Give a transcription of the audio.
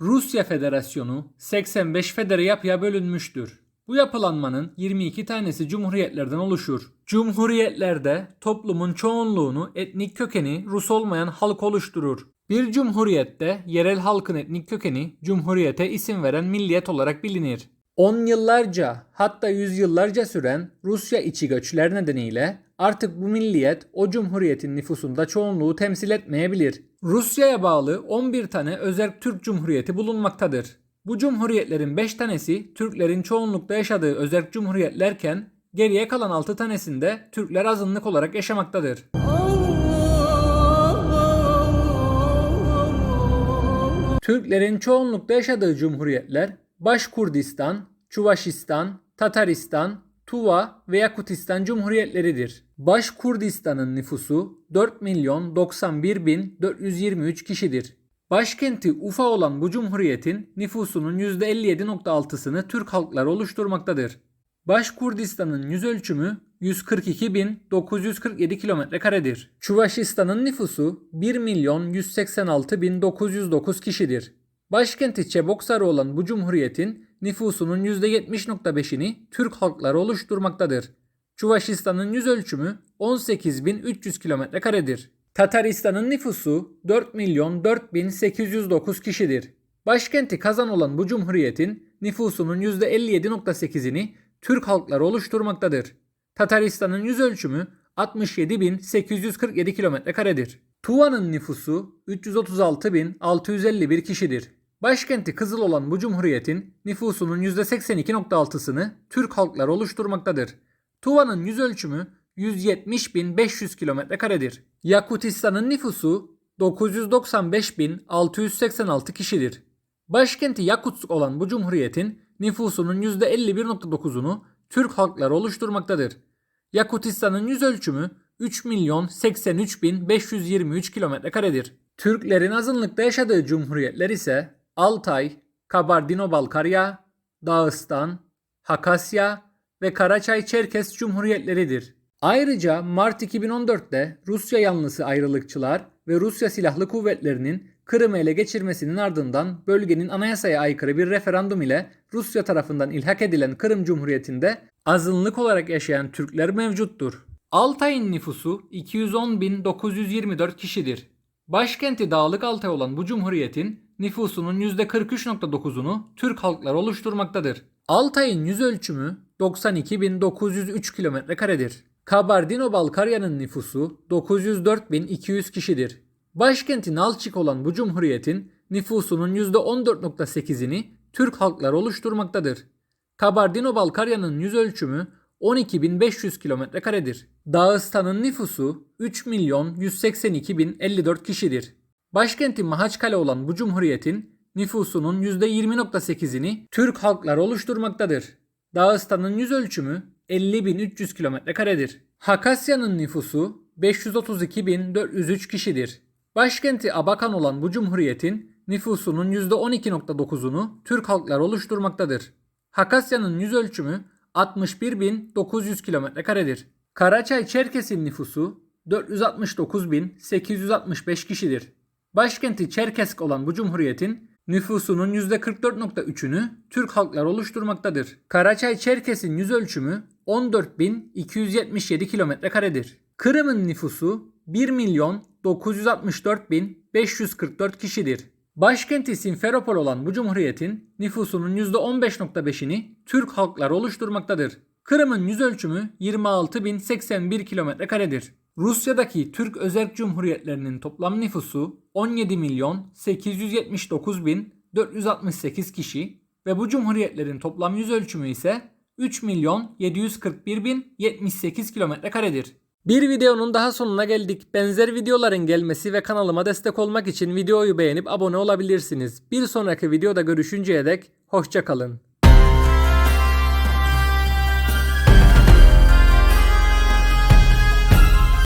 Rusya Federasyonu 85 federe yapıya bölünmüştür. Bu yapılanmanın 22 tanesi cumhuriyetlerden oluşur. Cumhuriyetlerde toplumun çoğunluğunu etnik kökeni Rus olmayan halk oluşturur. Bir cumhuriyette yerel halkın etnik kökeni cumhuriyete isim veren milliyet olarak bilinir. 10 yıllarca hatta yüzyıllarca süren Rusya içi göçler nedeniyle artık bu milliyet o cumhuriyetin nüfusunda çoğunluğu temsil etmeyebilir. Rusya'ya bağlı 11 tane özerk Türk Cumhuriyeti bulunmaktadır. Bu cumhuriyetlerin 5 tanesi Türklerin çoğunlukta yaşadığı özerk cumhuriyetlerken geriye kalan 6 tanesinde Türkler azınlık olarak yaşamaktadır. Türklerin çoğunlukta yaşadığı cumhuriyetler Başkurdistan, Çuvaşistan, Tataristan, Tuva ve Yakutistan cumhuriyetleridir. Başkurdistan'ın nüfusu 4 milyon 91 bin 423 kişidir. Başkenti Ufa olan bu cumhuriyetin nüfusunun %57.6'sını Türk halkları oluşturmaktadır. Başkurdistan'ın yüz ölçümü 142.947 kilometre karedir. Çuvaşistan'ın nüfusu 1 milyon 186.909 kişidir. Başkenti Çeboksarı olan bu cumhuriyetin nüfusunun %70.5'ini Türk halkları oluşturmaktadır. Çuvaşistan'ın yüz ölçümü 18.300 kilometre karedir. Tataristan'ın nüfusu 4 milyon 4809 kişidir. Başkenti Kazan olan bu cumhuriyetin nüfusunun %57.8'ini Türk halkları oluşturmaktadır. Tataristan'ın yüz ölçümü 67.847 kilometre karedir. Tuva'nın nüfusu 336.651 kişidir. Başkenti Kızıl olan bu cumhuriyetin nüfusunun %82.6'sını Türk halkları oluşturmaktadır. Tuva'nın yüz ölçümü 170.500 kilometre karedir. Yakutistan'ın nüfusu 995.686 kişidir. Başkenti Yakutsk olan bu cumhuriyetin nüfusunun %51.9'unu Türk halkları oluşturmaktadır. Yakutistan'ın yüz ölçümü 3 milyon 83 bin 523 kilometre karedir. Türklerin azınlıkta yaşadığı cumhuriyetler ise Altay, Kabardino-Balkarya, Dağıstan, Hakasya ve Karaçay-Çerkes cumhuriyetleridir. Ayrıca Mart 2014'te Rusya yanlısı ayrılıkçılar ve Rusya Silahlı Kuvvetleri'nin Kırım'ı ele geçirmesinin ardından bölgenin anayasaya aykırı bir referandum ile Rusya tarafından ilhak edilen Kırım Cumhuriyeti'nde azınlık olarak yaşayan Türkler mevcuttur. Altay'ın nüfusu 210.924 kişidir. Başkenti Dağlık Altay olan bu cumhuriyetin nüfusunun %43.9'unu Türk halkları oluşturmaktadır. Altay'ın yüz ölçümü 92.903 kilometre karedir. Kabardino-Balkarya'nın nüfusu 904.200 kişidir. Başkenti Nalçik olan bu cumhuriyetin nüfusunun %14.8'ini Türk halkları oluşturmaktadır. Kabardino-Balkarya'nın yüz ölçümü 12.500 kilometre karedir. Dağıstan'ın nüfusu 3 milyon 182.054 kişidir. Başkenti Mahaçkale olan bu cumhuriyetin nüfusunun %20.8'ini Türk halkları oluşturmaktadır. Dağıstan'ın yüz ölçümü 50.300 kilometre karedir. Hakasya'nın nüfusu 532.403 kişidir. Başkenti Abakan olan bu cumhuriyetin nüfusunun %12.9'unu Türk halkları oluşturmaktadır. Hakasya'nın yüz ölçümü 61.900 kilometre karedir. Karaçay Çerkes'in nüfusu 469.865 kişidir. Başkenti Çerkesk olan bu cumhuriyetin nüfusunun %44.3'ünü Türk halkları oluşturmaktadır. Karaçay Çerkes'in yüz ölçümü 14.277 kilometre karedir. Kırım'ın nüfusu 1 milyon 964.544 kişidir. Başkenti Simferopol olan bu cumhuriyetin nüfusunun %15.5'ini Türk halkları oluşturmaktadır. Kırım'ın yüz ölçümü 26.081 kilometre karedir. Rusya'daki Türk Özerk Cumhuriyetlerinin toplam nüfusu 17 milyon 879 bin 468 kişi ve bu cumhuriyetlerin toplam yüz ölçümü ise 3 milyon 741 bin 78 kilometre karedir. Bir videonun daha sonuna geldik. Benzer videoların gelmesi ve kanalıma destek olmak için videoyu beğenip abone olabilirsiniz. Bir sonraki videoda görüşünceye dek hoşçakalın.